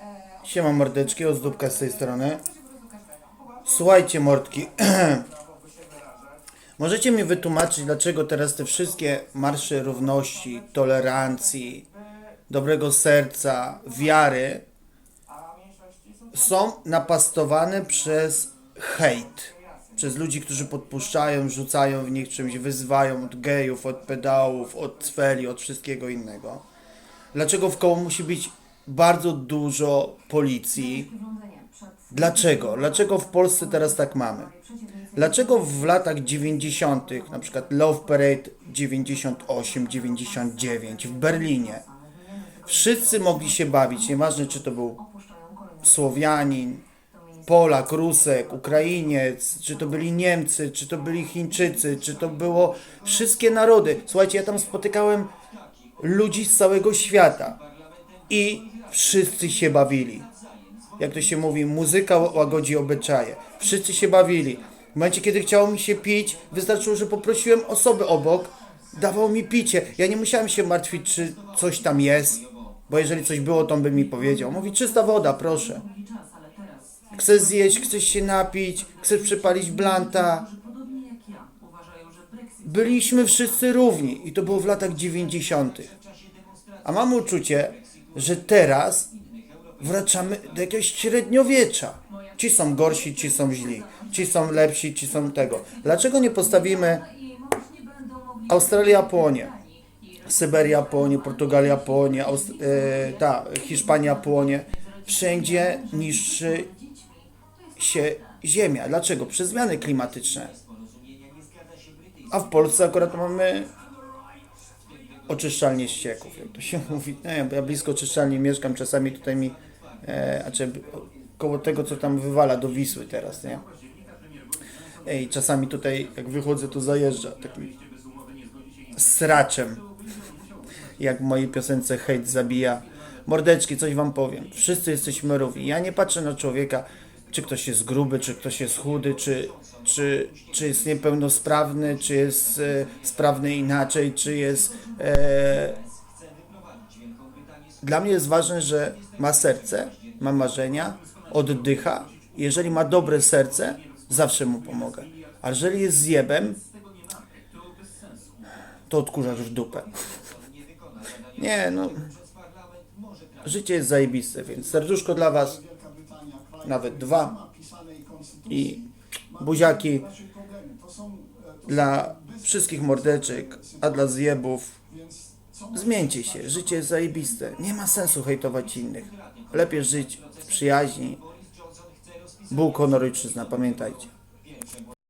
e, Siema mordeczki, ozdóbka z tej strony. Słuchajcie mordki, możecie mi wytłumaczyć, dlaczego teraz te wszystkie marsze równości, tolerancji, dobrego serca, wiary są napastowane przez hejt. Przez ludzi, którzy podpuszczają, rzucają w nich czymś, wyzywają od gejów, od pedałów, od cweli, od wszystkiego innego. Dlaczego w koło musi być bardzo dużo policji? Dlaczego? Dlaczego w Polsce teraz tak mamy? Dlaczego w latach 90., na przykład Love Parade 98, 99 w Berlinie, wszyscy mogli się bawić, nieważne czy to był Słowianin, Polak, Rusek, Ukrainiec, czy to byli Niemcy, czy to byli Chińczycy, czy to było wszystkie narody. Słuchajcie, ja tam spotykałem ludzi z całego świata i wszyscy się bawili. Jak to się mówi, muzyka łagodzi obyczaje. Wszyscy się bawili. W momencie, kiedy chciało mi się pić, wystarczyło, że poprosiłem osobę obok, dawał mi picie. Ja nie musiałem się martwić, czy coś tam jest, bo jeżeli coś było, to on by mi powiedział. Mówi, czysta woda, proszę. Chcesz zjeść, chcesz się napić, chcesz przypalić blanta. Byliśmy wszyscy równi i to było w latach 90. A mam uczucie, że teraz wracamy do jakiegoś średniowiecza. Ci są gorsi, ci są źli. Ci są lepsi, ci są tego. Dlaczego nie postawimy Australia płonie, Syberia płonie, Portugalia płonie, Aust- e, ta, Hiszpania płonie. Wszędzie niszczy się ziemia. Dlaczego? Przez zmiany klimatyczne. A w Polsce akurat mamy oczyszczalnie ścieków, jak to się mówi. Nie, bo ja blisko oczyszczalni mieszkam, czasami tutaj mi, e, znaczy koło tego, co tam wywala do Wisły teraz, nie? Ej, czasami tutaj, jak wychodzę, to zajeżdża takim sraczem. Jak w mojej piosence hejt zabija. Mordeczki, coś wam powiem. Wszyscy jesteśmy równi. Ja nie patrzę na człowieka, czy ktoś jest gruby, czy ktoś jest chudy, czy, czy, czy jest niepełnosprawny, czy jest e, sprawny inaczej, czy jest. E... Dla mnie jest ważne, że ma serce, ma marzenia, oddycha. Jeżeli ma dobre serce, zawsze mu pomogę. A jeżeli jest zjebem, to odkurzasz w dupę. Nie, no. Życie jest zajebiste, więc serduszko dla Was, nawet dwa. I buziaki dla wszystkich mordeczek, a dla zjebów. Zmieńcie się, życie jest zajebiste. Nie ma sensu hejtować innych. Lepiej żyć w przyjaźni. Bóg, honor, ojczyzna, pamiętajcie.